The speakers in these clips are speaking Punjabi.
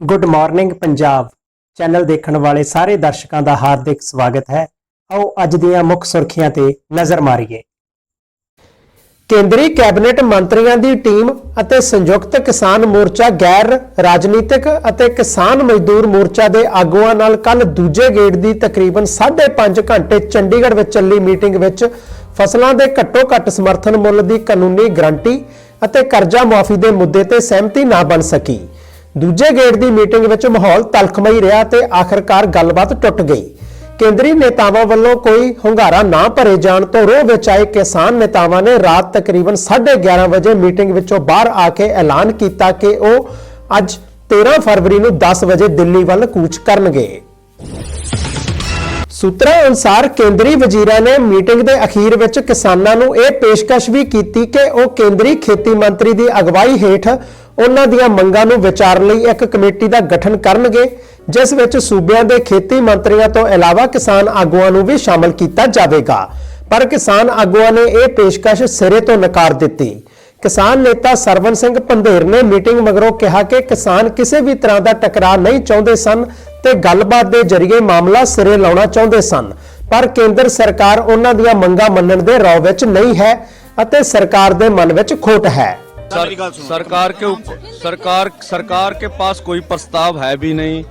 ਗੁੱਡ ਮਾਰਨਿੰਗ ਪੰਜਾਬ ਚੈਨਲ ਦੇਖਣ ਵਾਲੇ ਸਾਰੇ ਦਰਸ਼ਕਾਂ ਦਾ ਹਾਰਦਿਕ ਸਵਾਗਤ ਹੈ। ਆਓ ਅੱਜ ਦੀਆਂ ਮੁੱਖ ਸੁਰਖੀਆਂ ਤੇ ਨਜ਼ਰ ਮਾਰੀਏ। ਕੇਂਦਰੀ ਕੈਬਨਿਟ ਮੰਤਰੀਆਂ ਦੀ ਟੀਮ ਅਤੇ ਸੰਯੁਕਤ ਕਿਸਾਨ ਮੋਰਚਾ ਗੈਰ ਰਾਜਨੀਤਿਕ ਅਤੇ ਕਿਸਾਨ ਮਜ਼ਦੂਰ ਮੋਰਚਾ ਦੇ ਆਗੂਆਂ ਨਾਲ ਕੱਲ ਦੂਜੇ ਗੇੜ ਦੀ ਤਕਰੀਬਨ 5.5 ਘੰਟੇ ਚੰਡੀਗੜ੍ਹ ਵਿੱਚ ਚੱਲੀ ਮੀਟਿੰਗ ਵਿੱਚ ਫਸਲਾਂ ਦੇ ਘੱਟੋ ਘੱਟ ਸਮਰਥਨ ਮੁੱਲ ਦੀ ਕਾਨੂੰਨੀ ਗਰੰਟੀ ਅਤੇ ਕਰਜ਼ਾ ਮੁਆਫੀ ਦੇ ਮੁੱਦੇ ਤੇ ਸਹਿਮਤੀ ਨਾ ਬਣ ਸਕੀ। ਦੂਜੇ ਗੇੜ ਦੀ ਮੀਟਿੰਗ ਵਿੱਚ ਮਾਹੌਲ ਤਲਖਮਈ ਰਿਹਾ ਤੇ ਆਖਰਕਾਰ ਗੱਲਬਾਤ ਟੁੱਟ ਗਈ। ਕੇਂਦਰੀ ਨੇਤਾਵਾਂ ਵੱਲੋਂ ਕੋਈ ਹੁੰਗਾਰਾ ਨਾ ਭਰੇ ਜਾਣ ਤੋਂ ਰੋਹ ਵਿੱਚ ਆਏ ਕਿਸਾਨ ਨੇਤਾਵਾਂ ਨੇ ਰਾਤ ਤਕਰੀਬਨ 11:30 ਵਜੇ ਮੀਟਿੰਗ ਵਿੱਚੋਂ ਬਾਹਰ ਆ ਕੇ ਐਲਾਨ ਕੀਤਾ ਕਿ ਉਹ ਅੱਜ 13 ਫਰਵਰੀ ਨੂੰ 10 ਵਜੇ ਦਿੱਲੀ ਵੱਲ ਕੂਚ ਕਰਨਗੇ। ਸੂਤਰਾਂ ਅਨੁਸਾਰ ਕੇਂਦਰੀ ਵਜ਼ੀਰਾਂ ਨੇ ਮੀਟਿੰਗ ਦੇ ਅਖੀਰ ਵਿੱਚ ਕਿਸਾਨਾਂ ਨੂੰ ਇਹ ਪੇਸ਼ਕਸ਼ ਵੀ ਕੀਤੀ ਕਿ ਉਹ ਕੇਂਦਰੀ ਖੇਤੀ ਮੰਤਰੀ ਦੀ ਅਗਵਾਈ ਹੇਠ ਉਹਨਾਂ ਦੀਆਂ ਮੰਗਾਂ ਨੂੰ ਵਿਚਾਰਨ ਲਈ ਇੱਕ ਕਮੇਟੀ ਦਾ ਗਠਨ ਕਰਨਗੇ, ਜਿਸ ਵਿੱਚ ਸੂਬਿਆਂ ਦੇ ਖੇਤੀ ਮੰਤਰੀਆਂ ਤੋਂ ਇਲਾਵਾ ਕਿਸਾਨ ਆਗੂਆਂ ਨੂੰ ਵੀ ਸ਼ਾਮਲ ਕੀਤਾ ਜਾਵੇਗਾ। ਪਰ ਕਿਸਾਨ ਆਗੂਆਂ ਨੇ ਇਹ ਪੇਸ਼ਕਸ਼ ਸਿਰੇ ਤੋਂ ਨਕਾਰ ਦਿੱਤੀ। ਕਿਸਾਨ ਨੇਤਾ ਸਰਵਨ ਸਿੰਘ ਪੰਧੇਰ ਨੇ ਮੀਟਿੰਗ ਮਗਰੋਂ ਕਿਹਾ ਕਿ ਕਿਸਾਨ ਕਿਸੇ ਵੀ ਤਰ੍ਹਾਂ ਦਾ ਟਕਰਾਅ ਨਹੀਂ ਚਾਹੁੰਦੇ ਸਨ ਤੇ ਗੱਲਬਾਤ ਦੇ ਜ਼ਰੀਏ ਮਾਮਲਾ ਸਿਰੇ ਲਾਉਣਾ ਚਾਹੁੰਦੇ ਸਨ। ਪਰ ਕੇਂਦਰ ਸਰਕਾਰ ਉਹਨਾਂ ਦੀਆਂ ਮੰਗਾਂ ਮੰਨਣ ਦੇ ਰੌ ਵਿੱਚ ਨਹੀਂ ਹੈ ਅਤੇ ਸਰਕਾਰ ਦੇ ਮਨ ਵਿੱਚ ਖੋਟ ਹੈ। सर, सरकार के ऊपर सरकार सरकार के पास कोई प्रस्ताव है भी नहीं।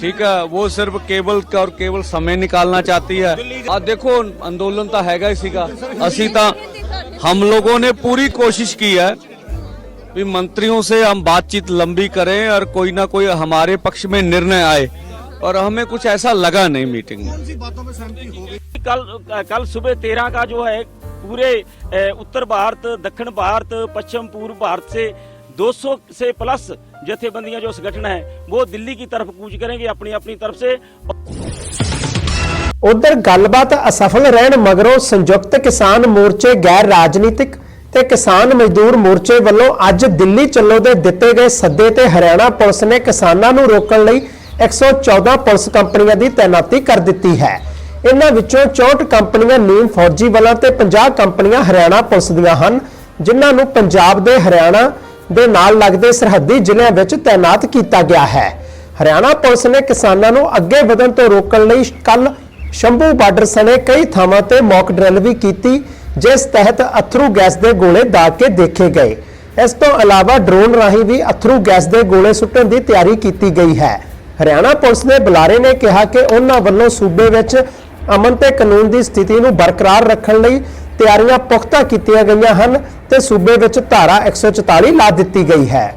ठीक है वो सिर्फ़ केवल का और केवल समय निकालना चाहती है। और देखो आंदोलन तो हैगा इसी का। असी तो हम लोगों ने पूरी कोशिश की है भी मंत्रियों से हम बातचीत लंबी करें और कोई ना कोई हमारे पक्ष में निर्णय आए। और हमें कुछ ऐसा लगा नहीं मीटिंग में कल कल सुबह तेरह का जो है पूरे अ, उत्तर भारत दक्षिण भारत पश्चिम पूर्व भारत से 200 से प्लस जथेबंदियां जो संगठन है वो दिल्ली की तरफ कूच करेंगे अपनी अपनी तरफ से ਉਧਰ ਗੱਲਬਾਤ ਅਸਫਲ ਰਹਿਣ ਮਗਰੋਂ ਸੰਯੁਕਤ ਕਿਸਾਨ ਮੋਰਚੇ ਗੈਰ ਰਾਜਨੀਤਿਕ ਤੇ ਕਿਸਾਨ ਮਜ਼ਦੂਰ ਮੋਰਚੇ ਵੱਲੋਂ ਅੱਜ ਦਿੱਲੀ ਚੱਲੋ ਦੇ ਦਿੱਤੇ ਗਏ ਸੱਦੇ ਤੇ ਹਰਿਆਣਾ ਪੁਲਿਸ ਨੇ ਕਿਸਾਨਾਂ ਨੂੰ ਰੋਕਣ ਲਈ 114 ਪੁਲਿਸ ਕੰਪਨੀਆਂ ਦੀ ਤਾਇਨਾਤੀ ਕਰ ਦਿੱਤੀ ਹੈ। ਇਹਨਾਂ ਵਿੱਚੋਂ 64 ਕੰਪਨੀਆਂ ਨੀਮ ਫੌਜੀ ਬਲਾਂ ਤੇ 50 ਕੰਪਨੀਆਂ ਹਰਿਆਣਾ ਪੁਲਿਸ ਦੀਆਂ ਹਨ, ਜਿਨ੍ਹਾਂ ਨੂੰ ਪੰਜਾਬ ਦੇ ਹਰਿਆਣਾ ਦੇ ਨਾਲ ਲੱਗਦੇ ਸਰਹੱਦੀ ਜ਼ਿਲ੍ਹਿਆਂ ਵਿੱਚ ਤਾਇਨਾਤ ਕੀਤਾ ਗਿਆ ਹੈ। ਹਰਿਆਣਾ ਪੁਲਿਸ ਨੇ ਕਿਸਾਨਾਂ ਨੂੰ ਅੱਗੇ ਵਧਣ ਤੋਂ ਰੋਕਣ ਲਈ ਕੱਲ ਸ਼ੰਭੂ ਬਾਰਡਰ ਸਣੇ ਕਈ ਥਾਵਾਂ ਤੇ ਮੌਕ ਡਰਿਲ ਵੀ ਕੀਤੀ, ਜਿਸ ਤਹਿਤ ਅਥਰੂ ਗੈਸ ਦੇ ਗੋਲੇ ਦਾਗ ਕੇ ਦੇਖੇ ਗਏ। ਇਸ ਤੋਂ ਇਲਾਵਾ ਡਰੋਨ ਰਾਹੀਂ ਵੀ ਅਥਰੂ ਗੈਸ ਦੇ ਗੋਲੇ ਸੁੱਟਣ ਦੀ ਤਿਆਰੀ ਕੀਤੀ ਗਈ ਹੈ। ਹਰਿਆਣਾ ਪੁਲਿਸ ਦੇ ਬੁਲਾਰੇ ਨੇ ਕਿਹਾ ਕਿ ਉਹਨਾਂ ਵੱਲੋਂ ਸੂਬੇ ਵਿੱਚ ਅਮਨ ਤੇ ਕਾਨੂੰਨ ਦੀ ਸਥਿਤੀ ਨੂੰ ਬਰਕਰਾਰ ਰੱਖਣ ਲਈ ਤਿਆਰੀਆਂ ਪੁਖਤਾ ਕੀਤੀਆਂ ਗਈਆਂ ਹਨ ਤੇ ਸੂਬੇ ਵਿੱਚ ਧਾਰਾ 144 ਲਾ ਦਿੱਤੀ ਗਈ ਹੈ।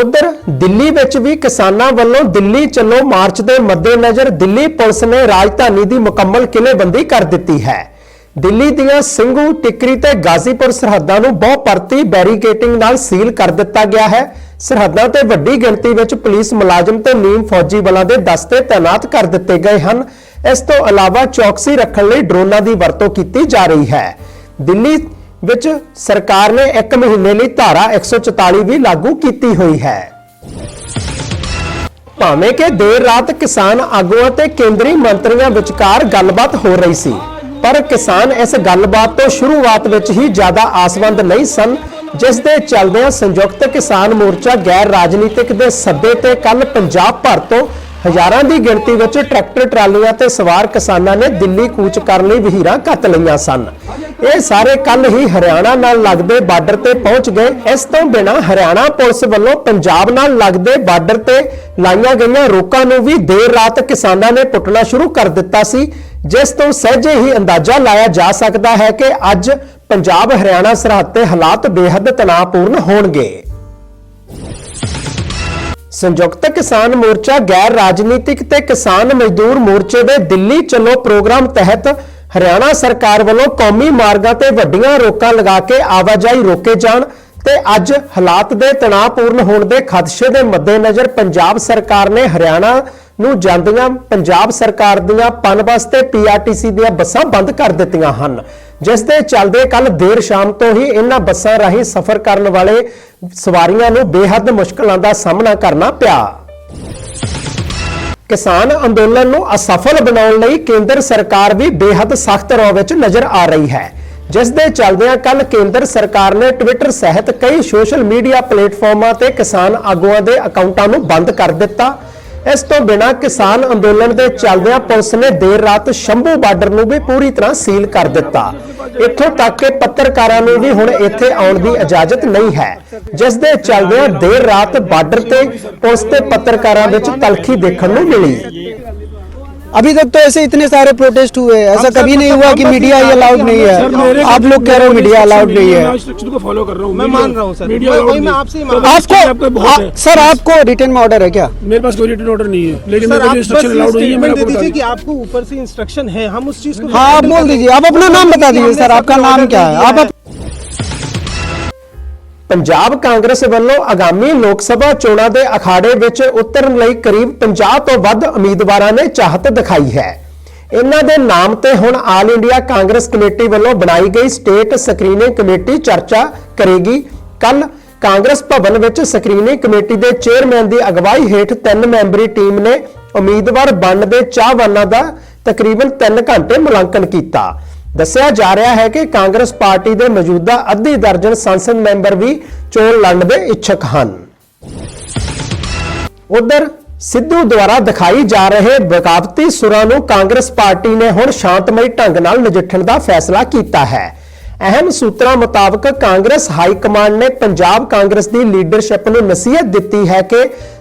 ਉਧਰ ਦਿੱਲੀ ਵਿੱਚ ਵੀ ਕਿਸਾਨਾਂ ਵੱਲੋਂ ਦਿੱਲੀ ਚੱਲੋ ਮਾਰਚ ਦੇ ਮੱਦੇਨਜ਼ਰ ਦਿੱਲੀ ਪੁਲਿਸ ਨੇ ਰਾਜਧਾਨੀ ਦੀ ਮੁਕੰਮਲ ਕਿਲ੍ਹੇਬੰਦੀ ਕਰ ਦਿੱਤੀ ਹੈ। ਦਿੱਲੀ ਦੀਆਂ ਸਿੰਘੂ ਟਿਕਰੀ ਤੇ ਗਾਜ਼ੀਪੁਰ ਸਰਹੱਦਾਂ ਨੂੰ ਬਹੁ ਪਰਤੀ ਬੈਰੀਕੇਟਿੰਗ ਨਾਲ ਸੀਲ ਕਰ ਦਿੱਤਾ ਗਿਆ ਹੈ। ਸਰਹੱਦਾਂ ਤੇ ਵੱਡੀ ਗਿਣਤੀ ਵਿੱਚ ਪੁਲਿਸ ਮੁਲਾਜ਼ਮ ਤੇ ਨੀਮ ਫੌਜੀ ਬਲਾਂ ਦੇ ਦਸਤੇ ਤਾਇਨਾਤ ਕਰ ਦਿੱਤੇ ਗਏ ਹਨ। ਇਸ ਤੋਂ ਇਲਾਵਾ ਚੌਕਸੀ ਰੱਖਣ ਲਈ ਡਰੋਨਾਂ ਦੀ ਵਰਤੋਂ ਕੀਤੀ ਜਾ ਰਹੀ ਹੈ। ਦਿੱਲੀ ਵਿੱਚ ਸਰਕਾਰ ਨੇ 1 ਮਹੀਨੇ ਲਈ ਧਾਰਾ 144 ਵੀ ਲਾਗੂ ਕੀਤੀ ਹੋਈ ਹੈ। ਭਾਵੇਂ ਕਿ ਦੇਰ ਰਾਤ ਕਿਸਾਨ ਆਗੂਆਂ ਤੇ ਕੇਂਦਰੀ ਮੰਤਰੀਆਂ ਵਿਚਕਾਰ ਗੱਲਬਾਤ ਹੋ ਰਹੀ ਸੀ, ਪਰ ਕਿਸਾਨ ਇਸ ਗੱਲਬਾਤ ਤੋਂ ਸ਼ੁਰੂਆਤ ਵਿੱਚ ਹੀ ਜ਼ਿਆਦਾ ਆਸਵੰਦ ਨਹੀਂ ਸਨ ਜਿਸ ਦੇ ਚੱਲਦਿਆਂ ਸੰਯੁਕਤ ਕਿਸਾਨ ਮੋਰਚਾ ਗੈਰ ਰਾਜਨੀਤਿਕ ਦੇ ਸੱਦੇ ਤੇ ਕੱਲ ਪੰਜਾਬ ਭਰ ਤੋਂ ਹਜ਼ਾਰਾਂ ਦੀ ਗਿਣਤੀ ਵਿੱਚ ਟਰੈਕਟਰ, ਟਰਾਲੀਆਂ ਤੇ ਸਵਾਰ ਕਿਸਾਨਾਂ ਨੇ ਦਿੱਲੀ ਕੂਚ ਕਰਨ ਲਈ ਵਹੀਰਾਂ ਕੱਤ ਲਈਆਂ ਸਨ। ਇਹ ਸਾਰੇ ਕੱਲ ਹੀ ਹਰਿਆਣਾ ਨਾਲ ਲੱਗਦੇ ਬਾਰਡਰ ਤੇ ਪਹੁੰਚ ਗਏ। ਇਸ ਤੋਂ ਬਿਨਾਂ ਹਰਿਆਣਾ ਪੁਲਿਸ ਵੱਲੋਂ ਪੰਜਾਬ ਨਾਲ ਲੱਗਦੇ ਬਾਰਡਰ ਤੇ ਲਾਈਆਂ ਗਈਆਂ ਰੋਕਾਂ ਨੂੰ ਵੀ ਦੇਰ ਰਾਤ ਕਿਸਾਨਾਂ ਨੇ ਪੁੱਟਣਾ ਸ਼ੁਰੂ ਕਰ ਦਿੱਤਾ ਸੀ, ਜਿਸ ਤੋਂ ਸਹਿਜੇ ਹੀ ਅੰਦਾਜ਼ਾ ਲਾਇਆ ਜਾ ਸਕਦਾ ਹੈ ਕਿ ਅੱਜ ਪੰਜਾਬ, ਹਰਿਆਣਾ ਸਰਹੱਦ ਤੇ ਹਾਲਾਤ ਬੇਹੱਦ ਤਣਾਅਪੂਰਨ ਹੋਣਗੇ। ਸੰਯੁਕਤ ਕਿਸਾਨ ਮੋਰਚਾ ਗੈਰ ਰਾਜਨੀਤਿਕ ਤੇ ਕਿਸਾਨ ਮਜ਼ਦੂਰ ਮੋਰਚੇ ਦੇ ਦਿੱਲੀ ਚੱਲੋ ਪ੍ਰੋਗਰਾਮ ਤਹਿਤ ਹਰਿਆਣਾ ਸਰਕਾਰ ਵੱਲੋਂ ਕੌਮੀ ਮਾਰਗਾਂ ਤੇ ਵੱਡੀਆਂ ਰੋਕਾਂ ਲਗਾ ਕੇ ਆਵਾਜਾਈ ਰੋਕੇ ਜਾਣ ਤੇ ਅੱਜ ਹਾਲਾਤ ਦੇ ਤਣਾਅਪੂਰਨ ਹੋਣ ਦੇ ਖਦਸ਼ੇ ਦੇ ਮੱਦੇਨਜ਼ਰ ਪੰਜਾਬ ਸਰਕਾਰ ਨੇ ਹਰਿਆਣਾ ਨੂੰ ਜਾਂਦੀਆਂ ਪੰਜਾਬ ਸਰਕਾਰ ਦੀਆਂ ਪਨ ਬੱਸ ਤੇ ਪੀਆਰਟੀਸੀ ਦੀਆਂ ਬੱਸਾਂ ਬੰਦ ਕਰ ਦਿੱਤੀਆਂ ਹਨ। ਜਿਸ ਦੇ ਚੱਲਦੇ ਕੱਲ ਦੇਰ ਸ਼ਾਮ ਤੋਂ ਹੀ ਇਹਨਾਂ ਬੱਸਾਂ ਰਾਹੀਂ ਸਫ਼ਰ ਕਰਨ ਵਾਲੇ ਸਵਾਰੀਆਂ ਨੂੰ ਬੇਹੱਦ ਮੁਸ਼ਕਲਾਂ ਦਾ ਸਾਹਮਣਾ ਕਰਨਾ ਪਿਆ। ਕਿਸਾਨ ਅੰਦੋਲਨ ਨੂੰ ਅਸਫਲ ਬਣਾਉਣ ਲਈ ਕੇਂਦਰ ਸਰਕਾਰ ਵੀ ਬੇਹੱਦ ਸਖਤ ਰੌ ਵਿੱਚ ਨਜ਼ਰ ਆ ਰਹੀ ਹੈ। ਜਿਸ ਦੇ ਚੱਲਦਿਆਂ ਕੱਲ ਕੇਂਦਰ ਸਰਕਾਰ ਨੇ ਟਵਿੱਟਰ ਸਹਿਤ ਕਈ ਸੋਸ਼ਲ ਮੀਡੀਆ ਪਲੇਟਫਾਰਮਾਂ ਤੇ ਕਿਸਾਨ ਆਗੂਆਂ ਦੇ ਅਕਾਊਂਟਾਂ ਨੂੰ ਬੰਦ ਕਰ ਦਿੱਤਾ। ਇਸ ਤੋਂ ਬਿਨਾਂ ਕਿਸਾਨ ਅੰਦੋਲਨ ਦੇ ਚੱਲਦਿਆਂ ਪੁਲਿਸ ਨੇ ਦੇਰ ਰਾਤ ਸ਼ੰਭੂ ਬਾਰਡਰ ਨੂੰ ਵੀ ਪੂਰੀ ਤਰ੍ਹਾਂ ਸੀਲ ਕਰ ਦਿੱਤਾ। ਇੱਥੋਂ ਤੱਕ ਕਿ ਪੱਤਰਕਾਰਾਂ ਨੂੰ ਵੀ ਹੁਣ ਇੱਥੇ ਆਉਣ ਦੀ ਇਜਾਜ਼ਤ ਨਹੀਂ ਹੈ। ਜਿਸ ਦੇ ਚੱਲਦਿਆਂ ਦੇਰ ਰਾਤ ਬਾਰਡਰ ਤੇ ਪੁਲਿਸ ਤੇ ਪੱਤਰਕਾਰਾਂ ਵਿੱਚ ਤਲਖੀ ਦੇਖਣ ਨੂੰ ਮਿਲੀ। अभी तक तो ऐसे इतने सारे प्रोटेस्ट हुए हैं ऐसा कभी नहीं हुआ कि मीडिया ही अलाउड नहीं है। आप लोग कह रहे हो मीडिया अलाउड नहीं है को फॉलो कर रहा हूँ मैं मान रहा हूँ सर। मीडिया वही- allowed वही मैं नहीं। आपसे मान रहा आपको है सर आपको रिटर्न में ऑर्डर है क्या? मेरे पास कोई रिटर्न ऑर्डर नहीं है लेकिन है आपको ऊपर से इंस्ट्रक्शन है हम उस चीज़ को हाँ आप बोल दीजिए आप अपना नाम बता दीजिए सर आपका नाम क्या है? आप ਪੰਜਾਬ ਕਾਂਗਰਸ ਵੱਲੋਂ ਆਗਾਮੀ ਲੋਕ ਸਭਾ ਚੋਣਾਂ ਦੇ ਅਖਾੜੇ ਵਿੱਚ ਉਤਰਨ ਲਈ ਕਰੀਬ 50 ਤੋਂ ਵੱਧ ਉਮੀਦਵਾਰਾਂ ਨੇ ਚਾਹਤ ਦਿਖਾਈ ਹੈ। ਇਹਨਾਂ ਦੇ ਨਾਮ ਤੇ ਹੁਣ ਆਲ ਇੰਡੀਆ ਕਾਂਗਰਸ ਕਮੇਟੀ ਵੱਲੋਂ ਬਣਾਈ ਗਈ ਸਟੇਟ ਸਕਰੀਨਿੰਗ ਕਮੇਟੀ ਚਰਚਾ ਕਰੇਗੀ। ਕੱਲ ਕਾਂਗਰਸ ਭਵਨ ਵਿੱਚ ਸਕਰੀਨਿੰਗ ਕਮੇਟੀ ਦੇ ਚੇਅਰਮੈਨ ਦੀ ਅਗਵਾਈ ਹੇਠ ਤਿੰਨ ਮੈਂਬਰੀ ਟੀਮ ਨੇ ਉਮੀਦਵਾਰ ਬਣਨ ਦੇ ਚਾਹਵਾਨਾਂ ਦਾ ਤਕਰੀਬਨ 3 ਘੰਟੇ ਮੁਲਾਂਕਣ ਕੀਤਾ। ਦੱਸਿਆ ਜਾ ਰਿਹਾ ਹੈ ਕਿ ਕਾਂਗਰਸ ਪਾਰਟੀ ਦੇ ਮੌਜੂਦਾ ਅੱਧੀ ਦਰਜਨ ਸੰਸਦ ਮੈਂਬਰ ਵੀ ਚੋਣ ਲੜਨ ਦੇ ਇੱਛਕ ਹਨ। ਉਧਰ ਸਿੱਧੂ ਦੁਆਰਾ ਦਿਖਾਈ ਜਾ ਰਹੇ ਬਗਾਵਤੀ ਸੁਰਾਂ ਨੂੰ ਕਾਂਗਰਸ ਪਾਰਟੀ ਨੇ ਹੁਣ ਸ਼ਾਂਤਮਈ ਢੰਗ ਨਾਲ ਨਜਿੱਠਣ ਦਾ ਫੈਸਲਾ ਕੀਤਾ ਹੈ। ਅਹਿਮ ਸੂਤਰਾਂ ਮੁਤਾਬਕ ਕਾਂਗਰਸ ਹਾਈ ਕਮਾਂਡ ਨੇ ਪੰਜਾਬ ਕਾਂਗਰਸ ਦੀ ਲੀਡਰਸ਼ਿਪ ਨੂੰ ਨਸੀਹਤ ਦਿੱਤੀ ਹੈ ਕਿ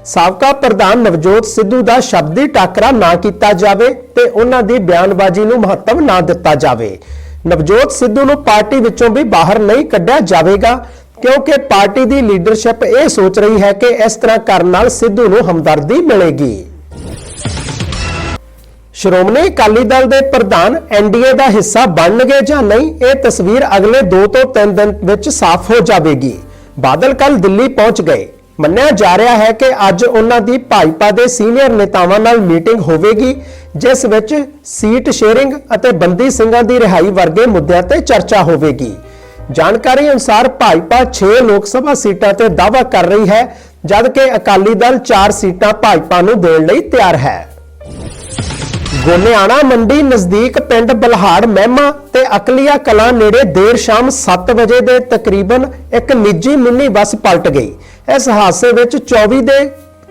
ਸਾਬਕਾ ਪ੍ਰਧਾਨ ਨਵਜੋਤ ਸਿੱਧੂ ਦਾ ਸ਼ਬਦੀ ਟਾਕਰਾ ਨਾ ਕੀਤਾ ਜਾਵੇ ਤੇ ਉਹਨਾਂ ਦੀ ਬਿਆਨਬਾਜ਼ੀ ਨੂੰ ਮਹੱਤਵ ਨਾ ਦਿੱਤਾ ਜਾਵੇ। ਨਵਜੋਤ ਸਿੱਧੂ ਨੂੰ ਪਾਰਟੀ ਵਿੱਚੋਂ ਵੀ ਬਾਹਰ ਨਹੀਂ ਕੱਢਿਆ ਜਾਵੇਗਾ, ਕਿਉਂਕਿ ਪਾਰਟੀ ਦੀ ਲੀਡਰਸ਼ਿਪ ਇਹ ਸੋਚ ਰਹੀ ਹੈ ਕਿ ਇਸ ਤਰ੍ਹਾਂ ਕਰਨ ਨਾਲ ਸਿੱਧੂ ਨੂੰ ਹਮਦਰਦੀ ਮਿਲੇਗੀ। ਸ਼੍ਰੋਮਣੀ ਅਕਾਲੀ ਦਲ ਦੇ ਪ੍ਰਧਾਨ ਐਨਡੀਏ ਦਾ ਹਿੱਸਾ ਬਣਨਗੇ ਜਾਂ ਨਹੀਂ, ਇਹ ਤਸਵੀਰ ਅਗਲੇ 2 ਤੋਂ 3 ਦਿਨ ਵਿੱਚ ਸਾਫ਼ ਹੋ ਜਾਵੇਗੀ। ਬਾਦਲ ਕੱਲ ਦਿੱਲੀ ਪਹੁੰਚ ਗਏ। ਮੰਨਿਆ ਜਾ ਰਿਹਾ ਹੈ ਕਿ ਅੱਜ ਉਹਨਾਂ ਦੀ ਭਾਜਪਾ ਦੇ ਸੀਨੀਅਰ ਨੇਤਾਵਾਂ ਨਾਲ ਮੀਟਿੰਗ ਹੋਵੇਗੀ, ਜਿਸ ਵਿੱਚ ਸੀਟ ਸ਼ੇਅਰਿੰਗ ਅਤੇ ਬੰਦੀ ਸਿੰਘਾਂ ਦੀ ਰਿਹਾਈ ਵਰਗੇ ਮੁੱਦਿਆਂ ਤੇ ਚਰਚਾ ਹੋਵੇਗੀ। ਜਾਣਕਾਰੀ ਅਨੁਸਾਰ ਭਾਜਪਾ 6 ਲੋਕ ਸਭਾ ਸੀਟਾਂ ਤੇ ਦਾਅਵਾ ਕਰ ਰਹੀ ਹੈ, ਜਦਕਿ ਅਕਾਲੀ ਦਲ 4 ਸੀਟਾਂ ਭਾਜਪਾ ਨੂੰ ਦੇਣ ਲਈ ਤਿਆਰ ਹੈ। ਗੋਨਿਆਣਾ ਮੰਡੀ ਨਜ਼ਦੀਕ ਪਿੰਡ ਬਲਹਾੜ ਮਹਿਮਾ ਤੇ ਅਕਲੀਆ ਕਲਾਂ ਨੇੜੇ ਦੇਰ ਸ਼ਾਮ 7 ਵਜੇ ਦੇ ਤਕਰੀਬਨ ਇੱਕ ਨਿੱਜੀ ਮਿੰਨੀ ਬੱਸ ਪਲਟ ਗਈ। ਇਸ ਹਾਦਸੇ ਵਿੱਚ 24 ਦੇ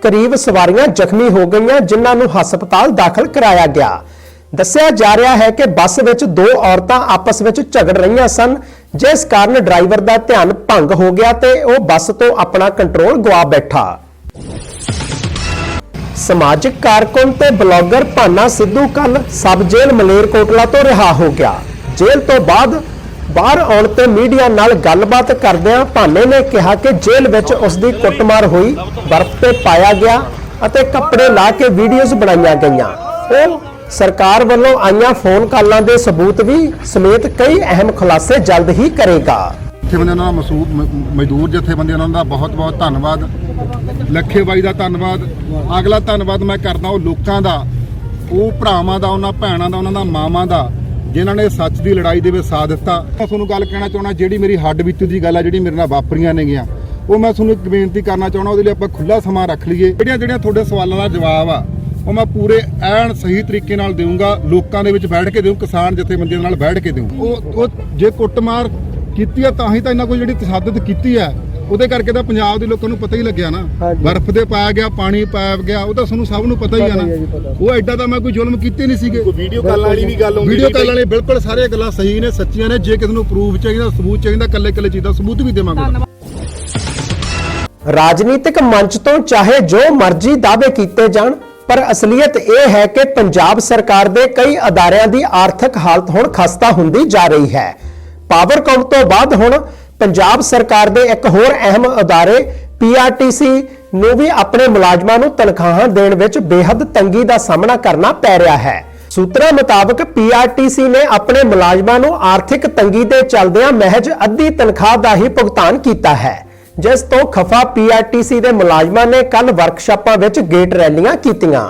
ਕਰੀਬ ਸਵਾਰੀਆਂ ਜ਼ਖਮੀ ਹੋ ਗਈਆਂ, ਜਿਨ੍ਹਾਂ ਨੂੰ ਹਸਪਤਾਲ ਦਾਖਲ ਕਰਾਇਆ ਗਿਆ। ਦੱਸਿਆ ਜਾ ਰਿਹਾ ਹੈ ਕਿ ਬੱਸ ਵਿੱਚ ਦੋ ਔਰਤਾਂ ਆਪਸ ਵਿੱਚ ਝਗੜ ਰਹੀਆਂ ਸਨ, ਜਿਸ ਕਾਰਨ ਡਰਾਈਵਰ ਦਾ ਧਿਆਨ ਭੰਗ ਹੋ ਗਿਆ ਤੇ ਉਹ ਬੱਸ ਤੋਂ ਆਪਣਾ ਕੰਟਰੋਲ ਗਵਾ ਬੈਠਾ। ਸਮਾਜਿਕ ਕਾਰਕੁਨ ਤੇ ਬਲੌਗਰ ਭਾਨਾ ਸਿੱਧੂ ਕੱਲ ਸਬ ਜੇਲ੍ਹ ਮਲੇਰਕੋਟਲਾ ਤੋਂ ਰਿਹਾ ਹੋ ਗਿਆ। ਜੇਲ੍ਹ ਤੋਂ ਬਾਅਦ ਬਾਹਰ ਆਉਣ ਤੇ ਮੀਡੀਆ ਨਾਲ ਗੱਲਬਾਤ ਕਰਦਿਆਂ ਭਾਨੇ ਨੇ ਕਿਹਾ ਕਿ ਜੇਲ੍ਹ ਵਿੱਚ ਉਸ ਦੀ ਕੁੱਟਮਾਰ ਹੋਈ, ਬਰਫ਼ ਤੇ ਪਾਇਆ ਗਿਆ ਅਤੇ ਕੱਪੜੇ ਲਾ ਕੇ ਵੀਡੀਓਜ਼ ਬਣਾਈਆਂ ਗਈਆਂ। ਉਹ ਸਰਕਾਰ ਵੱਲੋਂ ਆਈਆਂ ਫੋਨ ਕਾਲਾਂ ਦੇ ਸਬੂਤ ਵੀ ਸਮੇਤ ਕਈ ਅਹਿਮ ਖੁਲਾਸੇ ਜਲਦ ਹੀ ਕਰੇਗਾ। ਜਥੇਬੰਦੀਆਂ ਦਾ ਮਸੂਦ ਮਜ਼ਦੂਰ ਜਥੇਬੰਦੀਆਂ ਦਾ ਬਹੁਤ ਬਹੁਤ ਧੰਨਵਾਦ। ਲੱਖੇ ਬਾਈ ਦਾ ਧੰਨਵਾਦ। ਅਗਲਾ ਧੰਨਵਾਦ ਮੈਂ ਕਰਦਾ ਉਹ ਲੋਕਾਂ ਦਾ, ਉਹ ਭਰਾਵਾਂ ਦਾ, ਉਹਨਾਂ ਭੈਣਾਂ ਦਾ, ਉਹਨਾਂ ਦਾ ਮਾਵਾਂ ਦਾ, ਜਿਨ੍ਹਾਂ ਨੇ ਸੱਚ ਦੀ ਲੜਾਈ ਦੇ ਵਿੱਚ ਸਾਥ ਦਿੱਤਾ। ਮੈਂ ਤੁਹਾਨੂੰ ਗੱਲ ਕਹਿਣਾ ਚਾਹੁੰਦਾ, ਜਿਹੜੀ ਮੇਰੀ ਹੱਡ ਬੀਤੀ ਦੀ ਗੱਲ ਆ, ਜਿਹੜੀ ਮੇਰੇ ਨਾਲ ਵਾਪਰੀਆਂ ਨੇਗੀਆਂ, ਉਹ ਮੈਂ ਤੁਹਾਨੂੰ ਇੱਕ ਬੇਨਤੀ ਕਰਨਾ ਚਾਹੁੰਦਾ, ਉਹਦੇ ਲਈ ਆਪਾਂ ਖੁੱਲਾ ਸਮਾਂ ਰੱਖ ਲਈਏ। ਜਿਹੜੀਆਂ ਜਿਹੜੀਆਂ ਤੁਹਾਡੇ ਸਵਾਲਾਂ ਦਾ ਜਵਾਬ ਆ, ਉਹ ਮੈਂ ਪੂਰੇ ਐਨ ਸਹੀ ਤਰੀਕੇ ਨਾਲ ਦੇਵਾਂਗਾ ਲੋਕਾਂ ਦੇ ਵਿੱਚ ਬੈਠ ਕੇ ਦੇਵਾਂ ਕਿਸਾਨ ਜਥੇਬੰਦੀਆਂ ਨਾਲ ਬੈਠ ਕੇ ਦੇਵਾਂ ਉਹ ਉਹ ਜੇ ਕੁੱਟਮਾਰ ਕੀਤੀ ਆ, ਤਾਂ ਹੀ ਤਾਂ ਇਹਨਾਂ ਕੋਈ ਜਿਹੜੀ ਤਸ਼ੱਦਦ ਕੀਤੀ ਆ ਉਹਦੇ ਕਰਕੇ ਤਾਂ ਪੰਜਾਬ ਦੇ ਲੋਕਾਂ ਨੂੰ ਪਤਾ ਹੀ ਲੱਗਿਆ ਨਾ। ਬਰਫ਼ ਦੇ ਪਾਇਆ ਗਿਆ ਪਾਣੀ ਪਾਇਆ ਗਿਆ ਉਹ ਤਾਂ ਤੁਹਾਨੂੰ ਸਭ ਨੂੰ ਪਤਾ ਹੀ ਆ ਨਾ। ਉਹ ਐਡਾ ਤਾਂ ਮੈਂ ਕੋਈ ਜ਼ੁਲਮ ਕੀਤੇ ਨਹੀਂ ਸੀਗੇ। ਵੀਡੀਓ ਕਾਲ ਵਾਲੀ ਵੀ ਗੱਲ ਵੀਡੀਓ ਕਾਲ ਵਾਲੇ ਬਿਲਕੁਲ ਸਾਰੇ ਗੱਲਾਂ ਸਹੀ ਨੇ ਸੱਚੀਆਂ ਨੇ। ਜੇ ਕਿਸੇ ਨੂੰ ਪ੍ਰੂਫ ਚਾਹੀਦਾ ਸਬੂਤ ਚਾਹੀਦਾ ਕੱਲੇ ਕੱਲੇ ਚੀਜ਼ ਦਾ ਸਬੂਤ ਵੀ ਦੇਵਾਂਗੇ ਰਾਜਨੀਤਿਕ ਮੰਚ ਤੋਂ ਚਾਹੇ ਜੋ ਮਰਜ਼ੀ ਦਾਅਵੇ ਕੀਤੇ ਜਾਣ ਪਰ ਅਸਲੀਅਤ ਇਹ ਹੈ ਕਿ ਪੰਜਾਬ ਸਰਕਾਰ ਦੇ ਕਈ ਅਦਾਰਿਆਂ ਦੀ ਆਰਥਿਕ ਹਾਲਤ ਹੁਣ ਖਸਤਾ ਹੁੰਦੀ ਜਾ ਰਹੀ ਹੈ। ਪਾਵਰਕਾਮ ਤੋਂ ਬਾਅਦ ਹੁਣ ਪੰਜਾਬ ਸਰਕਾਰ ਦੇ ਇੱਕ ਹੋਰ ਅਹਿਮ ਅਦਾਰੇ ਪੀਆਰਟੀਸੀ ਨੂੰ ਵੀ ਆਪਣੇ ਮੁਲਾਜ਼ਮਾਂ ਨੂੰ ਤਨਖਾਹਾਂ ਦੇਣ ਵਿੱਚ ਬੇਹੱਦ ਤੰਗੀ ਦਾ ਸਾਹਮਣਾ ਕਰਨਾ ਪੈ ਰਿਹਾ ਹੈ। ਸੂਤਰਾਂ ਮੁਤਾਬਕ ਪੀਆਰਟੀਸੀ ਨੇ ਆਪਣੇ ਮੁਲਾਜ਼ਮਾਂ ਨੂੰ ਆਰਥਿਕ ਤੰਗੀ ਦੇ ਚੱਲਦਿਆਂ ਮਹਿਜ ਅੱਧੀ ਤਨਖਾਹ ਦਾ ਹੀ ਭੁਗਤਾਨ ਕੀਤਾ ਹੈ। ਜਿਸ ਤੋਂ ਖਫਾ ਪੀਆਰਟੀਸੀ ਦੇ ਮੁਲਾਜ਼ਮਾਂ ਨੇ ਕੱਲ ਵਰਕਸ਼ਾਪਾਂ ਵਿੱਚ ਗੇਟ ਰੈਲੀਆਂ ਕੀਤੀਆਂ।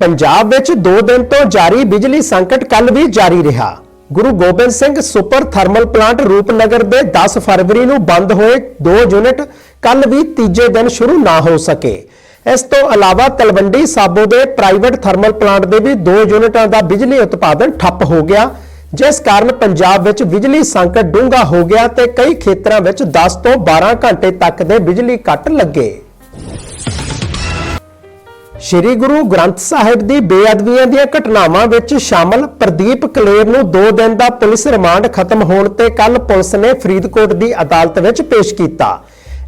ਪੰਜਾਬ ਵਿੱਚ 2 ਦਿਨ ਤੋਂ ਜਾਰੀ ਬਿਜਲੀ ਸੰਕਟ ਕੱਲ ਵੀ ਜਾਰੀ ਰਿਹਾ। Guru Gobind Singh super thermal plant Rupnagar ਦੇ 10 ਫਰਵਰੀ ਨੂੰ ਬੰਦ ਹੋਏ 2 ਯੂਨਿਟ ਕੱਲ ਵੀ ਤੀਜੇ ਦਿਨ ਸ਼ੁਰੂ ਨਾ ਹੋ ਸਕੇ। ਇਸ ਤੋਂ ਇਲਾਵਾ ਤਲਵੰਡੀ ਸਾਬੋ ਦੇ ਪ੍ਰਾਈਵੇਟ ਥਰਮਲ ਪਲਾਂਟ ਦੇ ਵੀ 2 ਯੂਨਿਟਾਂ ਦਾ ਬਿਜਲੀ ਉਤਪਾਦਨ ਠੱਪ ਹੋ ਗਿਆ, ਜਿਸ ਕਾਰਨ ਪੰਜਾਬ ਵਿੱਚ ਬਿਜਲੀ ਸੰਕਟ ਡੂੰਘਾ ਹੋ ਗਿਆ ਤੇ ਕਈ ਖੇਤਰਾਂ ਵਿੱਚ 10 ਤੋਂ 12 ਘੰਟੇ ਤੱਕ ਦੇ ਬਿਜਲੀ ਕੱਟ ਲੱਗੇ। ਸ਼੍ਰੀ ਗੁਰੂ ਗ੍ਰੰਥ ਸਾਹਿਬ ਦੀ ਬੇਅਦਬੀਆਂ ਦੀਆਂ ਘਟਨਾਵਾਂ ਵਿੱਚ ਸ਼ਾਮਲ ਪ੍ਰਦੀਪ ਕਲੇਰ ਨੂੰ 2 ਦਿਨ ਦਾ ਪੁਲਿਸ ਰਿਮਾਂਡ ਖਤਮ ਹੋਣ ਤੇ ਕੱਲ ਪੁਲਿਸ ਨੇ ਫਰੀਦਕੋਟ ਦੀ ਅਦਾਲਤ ਵਿੱਚ ਪੇਸ਼ ਕੀਤਾ।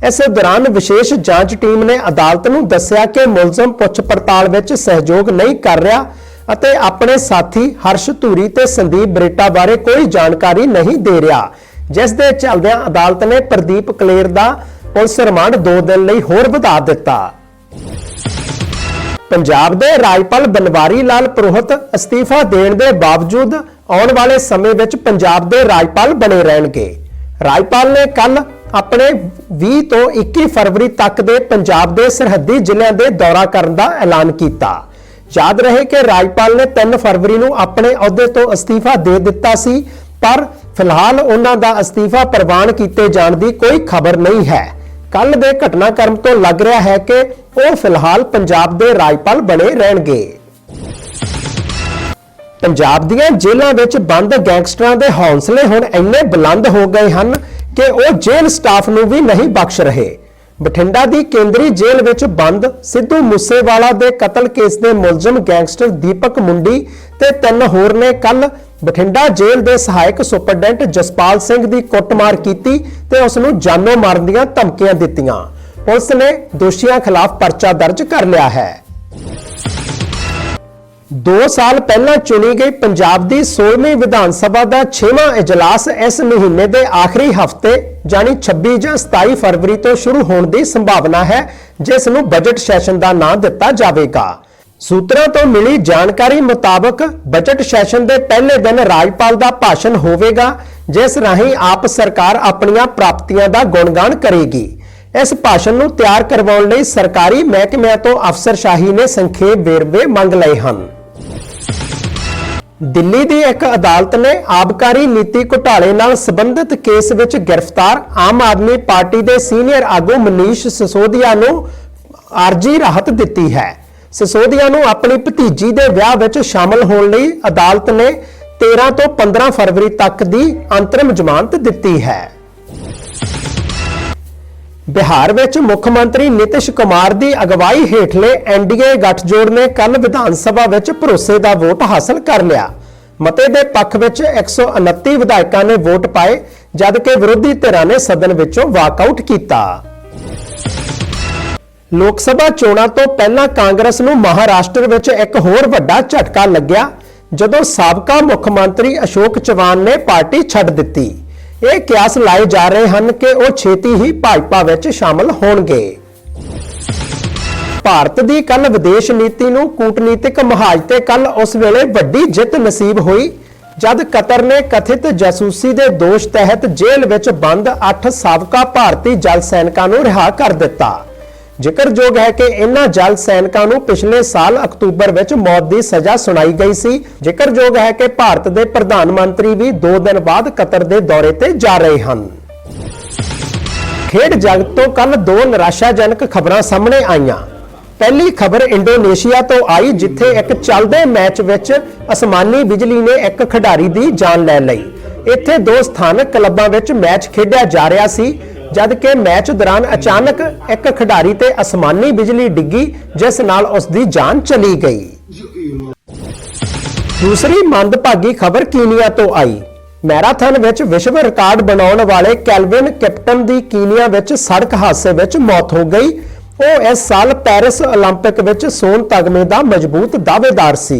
ਇਸੇ ਦੌਰਾਨ ਵਿਸ਼ੇਸ਼ ਜਾਂਚ ਟੀਮ ਨੇ ਅਦਾਲਤ ਨੂੰ ਦੱਸਿਆ ਕਿ ਮੁਲਜ਼ਮ ਪੁੱਛ ਪੜਤਾਲ ਵਿੱਚ ਸਹਿਯੋਗ ਨਹੀਂ ਕਰ ਰਿਹਾ ਅਤੇ ਆਪਣੇ ਸਾਥੀ ਹਰਸ਼ ਧੂਰੀ ਤੇ ਸੰਦੀਪ ਬਰੇਟਾ ਬਾਰੇ ਕੋਈ ਜਾਣਕਾਰੀ ਨਹੀਂ ਦੇ ਰਿਹਾ। ਜਿਸ ਦੇ ਚੱਲਦਿਆਂ ਅਦਾਲਤ ਨੇ ਪ੍ਰਦੀਪ ਕਲੇਰ ਦਾ ਪੁਲਿਸ ਰਿਮਾਂਡ 2 ਦਿਨ ਲਈ ਹੋਰ ਵਧਾ ਦਿੱਤਾ। ਪੰਜਾਬ ਦੇ ਰਾਜਪਾਲ ਬਨਵਾਰੀ ਲਾਲ ਪ੍ਰੋਹਤ ਅਸਤੀਫਾ ਦੇਣ ਦੇ ਬਾਵਜੂਦ ਆਉਣ ਵਾਲੇ ਸਮੇਂ ਵਿੱਚ ਪੰਜਾਬ ਦੇ ਰਾਜਪਾਲ ਬਣੇ ਰਹਿਣਗੇ। ਰਾਜਪਾਲ ਨੇ ਕੱਲ ਆਪਣੇ 20 ਤੋਂ 21 ਫਰਵਰੀ ਤੱਕ ਦੇ ਪੰਜਾਬ ਦੇ ਸਰਹੱਦੀ ਜ਼ਿਲ੍ਹਿਆਂ ਦੇ ਦੌਰਾ ਕਰਨ ਦਾ ਐਲਾਨ ਕੀਤਾ। ਯਾਦ ਰਹੇ ਕਿ ਰਾਜਪਾਲ ਨੇ 3 ਫਰਵਰੀ ਨੂੰ ਆਪਣੇ ਅਹੁਦੇ ਤੋਂ ਅਸਤੀਫਾ ਦੇ ਦਿੱਤਾ ਸੀ, ਪਰ ਫਿਲਹਾਲ ਉਹਨਾਂ ਦਾ ਅਸਤੀਫਾ ਪ੍ਰਵਾਨ ਕੀਤੇ ਜਾਣ ਦੀ ਕੋਈ ਖਬਰ ਨਹੀਂ ਹੈ। ਕੱਲ ਦੇ ਘਟਨਾਕ੍ਰਮ ਤੋਂ ਲੱਗ ਰਿਹਾ ਹੈ ਕਿ ਉਹ ਫਿਲਹਾਲ ਪੰਜਾਬ ਦੇ ਰਾਜਪਾਲ ਬਣੇ ਰਹਿਣਗੇ। ਪੰਜਾਬ ਦੀਆਂ ਜੇਲ੍ਹਾਂ ਵਿੱਚ ਬੰਦ ਗੈਂਗਸਟਰਾਂ ਦੇ ਹੌਸਲੇ ਹੁਣ ਇੰਨੇ ਬੁਲੰਦ ਹੋ ਗਏ ਹਨ ਕਿ ਉਹ ਜੇਲ੍ਹ ਸਟਾਫ ਨੂੰ ਵੀ ਨਹੀਂ ਬਖਸ਼ ਰਹੇ। ਬਠਿੰਡਾ ਦੀ ਕੇਂਦਰੀ ਜੇਲ੍ਹ ਵਿੱਚ ਬੰਦ ਸਿੱਧੂ ਮੂਸੇਵਾਲਾ ਦੇ ਕਤਲ ਕੇਸ ਦੇ ਮੁਲਜ਼ਮ ਗੈਂਗਸਟਰ ਦੀਪਕ ਮੁੰਡੀ ਤੇ ਤਿੰਨ ਹੋਰ ਨੇ। ਕੱਲ ਬਠਿੰਡਾ ਜੇਲ੍ਹ ਦੇ ਸਹਾਇਕ ਸੁਪਰਡੈਂਟ ਜਸਪਾਲ ਸਿੰਘ ਦੀ ਕੁੱਟਮਾਰ ਕੀਤੀ ਤੇ ਉਸ ਨੂੰ ਜਾਨੋਂ ਮਾਰਨ ਦੀਆਂ ਧਮਕੀਆਂ ਦਿੱਤੀਆਂ। ਪੁਲਿਸ ਨੇ ਦੋਸ਼ੀਆਂ ਖਿਲਾਫ ਪਰਚਾ ਦਰਜ ਕਰ ਲਿਆ ਹੈ। 2 ਸਾਲ ਪਹਿਲਾਂ ਚੁਣੀ ਗਈ ਪੰਜਾਬ ਦੀ 16ਵੀਂ ਵਿਧਾਨ ਸਭਾ ਦਾ 6ਵਾਂ ਇਜਲਾਸ ਇਸ ਮਹੀਨੇ ਦੇ ਆਖਰੀ ਹਫ਼ਤੇ ਜਾਨੀ 26 ਜਾਂ 27 ਫਰਵਰੀ ਤੋਂ ਸ਼ੁਰੂ ਹੋਣ ਦੀ ਸੰਭਾਵਨਾ ਹੈ, ਜਿਸ ਨੂੰ ਬਜਟ ਸੈਸ਼ਨ ਦਾ ਨਾਂ ਦਿੱਤਾ ਜਾਵੇਗਾ। ਸੂਤਰਾਂ ਤੋਂ ਮਿਲੀ ਜਾਣਕਾਰੀ ਮੁਤਾਬਕ ਬਜਟ ਸੈਸ਼ਨ ਦੇ ਪਹਿਲੇ ਦਿਨ ਰਾਜਪਾਲ ਦਾ ਭਾਸ਼ਣ ਹੋਵੇਗਾ, ਜਿਸ ਰਾਹੀਂ ਆਪ ਸਰਕਾਰ ਆਪਣੀਆਂ ਪ੍ਰਾਪਤੀਆਂ ਦਾ ਗੁਣਗਾਨ ਕਰੇਗੀ। ਇਸ ਭਾਸ਼ਣ ਨੂੰ ਤਿਆਰ ਕਰਵਾਉਣ ਲਈ ਸਰਕਾਰੀ ਮਹਿਕਮਿਆਂ ਤੋਂ ਅਫਸਰਸ਼ਾਹੀ ਨੇ ਸੰਖੇਪ ਵੇਰਵੇ ਮੰਗ ਲਏ ਹਨ। ਦਿੱਲੀ ਦੀ ਇੱਕ ਅਦਾਲਤ ਨੇ ਆਬਕਾਰੀ ਨੀਤੀ ਘੁਟਾਲੇ ਨਾਲ ਸੰਬੰਧਿਤ ਕੇਸ ਵਿੱਚ ਗ੍ਰਿਫਤਾਰ ਆਮ ਆਦਮੀ ਪਾਰਟੀ ਦੇ ਸੀਨੀਅਰ ਆਗੂ ਮਨੀਸ਼ ਸਸੋਦੀਆ ਨੂੰ ਆਰਜੀ ਰਾਹਤ ਦਿੱਤੀ ਹੈ। ਸਿਸੋਦੀਆ ਨੂੰ ਆਪਣੀ ਭਤੀਜੀ ਦੇ ਵਿਆਹ ਵਿੱਚ ਸ਼ਾਮਲ ਹੋਣ ਲਈ ਅਦਾਲਤ ਨੇ 13 ਤੋਂ 15 ਫਰਵਰੀ ਤੱਕ ਦੀ ਅੰਤਰਿਮ ਜ਼ਮਾਨਤ ਦਿੱਤੀ ਹੈ। ਬਿਹਾਰ ਵਿੱਚ ਮੁੱਖ ਮੰਤਰੀ ਨਿਤਿਸ਼ ਕੁਮਾਰ ਦੀ ਅਗਵਾਈ ਹੇਠਲੇ ਐਨਡੀਏ ਗੱਠਜੋੜ ਨੇ ਕੱਲ ਵਿਧਾਨ ਸਭਾ ਵਿੱਚ ਭਰੋਸੇ ਦਾ ਵੋਟ ਹਾਸਲ ਕਰ ਲਿਆ। ਮਤੇ ਦੇ ਪੱਖ ਵਿੱਚ 129 ਵਿਧਾਇਕਾਂ ਨੇ ਵੋਟ ਪਾਏ, ਜਦਕਿ ਵਿਰੋਧੀ ਧਿਰਾਂ ਨੇ ਸਦਨ ਵਿੱਚੋਂ ਵਾਕਆਊਟ ਕੀਤਾ। ਲੋਕ ਸਭਾ ਚੋਣਾਂ ਤੋਂ ਪਹਿਲਾਂ ਕਾਂਗਰਸ ਨੂੰ ਮਹਾਰਾਸ਼ਟਰ ਵਿੱਚ ਇੱਕ ਹੋਰ ਵੱਡਾ ਝਟਕਾ ਲੱਗਿਆ, ਜਦੋਂ ਸਾਬਕਾ ਮੁੱਖ ਮੰਤਰੀ ਅਸ਼ੋਕ ਚਵਾਨ ਨੇ ਪਾਰਟੀ ਛੱਡ ਦਿੱਤੀ। ਇਹ ਕਿਆਸ ਲਾਏ ਜਾ ਰਹੇ ਹਨ ਕਿ ਉਹ ਛੇਤੀ ਹੀ ਭਾਜਪਾ ਵਿੱਚ ਸ਼ਾਮਲ ਹੋਣਗੇ। ਭਾਰਤ ਦੀ ਕੱਲ ਵਿਦੇਸ਼ ਨੀਤੀ ਨੂੰ ਕੂਟਨੀਤਿਕ ਮਹਾਜ ਤੇ ਕੱਲ ਉਸ ਵੇਲੇ ਵੱਡੀ ਜਿੱਤ ਨਸੀਬ ਹੋਈ, ਜਦ ਕਤਰ ਨੇ ਕਥਿਤ ਜਾਸੂਸੀ ਦੇ ਦੋਸ਼ ਤਹਿਤ ਜੇਲ੍ਹ ਵਿੱਚ ਬੰਦ 8 ਸਾਬਕਾ ਭਾਰਤੀ ਜਲ ਸੈਨਿਕਾਂ ਨੂੰ ਰਿਹਾ ਕਰ ਦਿੱਤਾ। ਜ਼ਿਕਰਯੋਗ ਹੈ ਕਿ ਇਨ੍ਹਾਂ ਜਲ ਸੈਨਿਕਾਂ ਨੂੰ ਪਿਛਲੇ ਸਾਲ ਅਕਤੂਬਰ ਵਿੱਚ ਮੌਤ ਦੀ ਸਜ਼ਾ ਸੁਣਾਈ ਗਈ ਸੀ। ਜ਼ਿਕਰਯੋਗ ਹੈ ਕਿ ਭਾਰਤ ਦੇ ਪ੍ਰਧਾਨ ਮੰਤਰੀ ਵੀ 2 ਦਿਨ ਬਾਅਦ ਕਤਰ ਦੇ ਦੌਰੇ ਤੇ ਜਾ ਰਹੇ ਹਨ। ਖੇਡ ਜਗਤ ਤੋਂ ਕੱਲ ਦੋ ਨਿਰਾਸ਼ਾਜਨਕ ਖਬਰਾਂ ਸਾਹਮਣੇ ਆਈਆਂ। ਪਹਿਲੀ ਖਬਰ ਇੰਡੋਨੇਸ਼ੀਆ ਤੋਂ ਆਈ, ਜਿੱਥੇ ਇੱਕ ਚੱਲਦੇ ਮੈਚ ਵਿੱਚ ਅਸਮਾਨੀ ਬਿਜਲੀ ਨੇ ਇੱਕ ਖਿਡਾਰੀ ਦੀ ਜਾਨ ਲੈ ਲਈ। ਇੱਥੇ ਦੋ ਸਥਾਨਕ ਕਲੱਬਾਂ ਵਿੱਚ ਮੈਚ ਖੇਡਿਆ ਜਾ ਰਿਹਾ ਸੀ। ਜਦ ਕਿ ਮੈਚ ਦੌਰਾਨ ਅਚਾਨਕ ਇੱਕ ਖਿਡਾਰੀ ਤੇ ਅਸਮਾਨੀ ਬਿਜਲੀ ਡਿੱਗੀ ਜਿਸ ਨਾਲ ਉਸ ਦੀ ਜਾਨ ਚਲੀ ਗਈ ਦੂਸਰੀ ਮੰਦਭਾਗੀ ਖਬਰ ਕੀਨੀਆ ਤੋਂ ਆਈ ਮੈਰਾਥਨ ਵਿੱਚ ਵਿਸ਼ਵ ਰਿਕਾਰਡ ਬਣਾਉਣ ਵਾਲੇ ਕੈਲਵਿਨ ਕੈਪਟਨ ਦੀ ਕੀਨੀਆ ਵਿੱਚ ਸੜਕ ਹਾਦਸੇ ਵਿੱਚ ਮੌਤ ਹੋ ਗਈ ਉਹ ਇਸ ਸਾਲ ਪੈਰਿਸ 올림픽 ਵਿੱਚ ਸੋਨ ਤਗਮੇ ਦਾ ਮਜ਼ਬੂਤ ਦਾਅਵੇਦਾਰ ਸੀ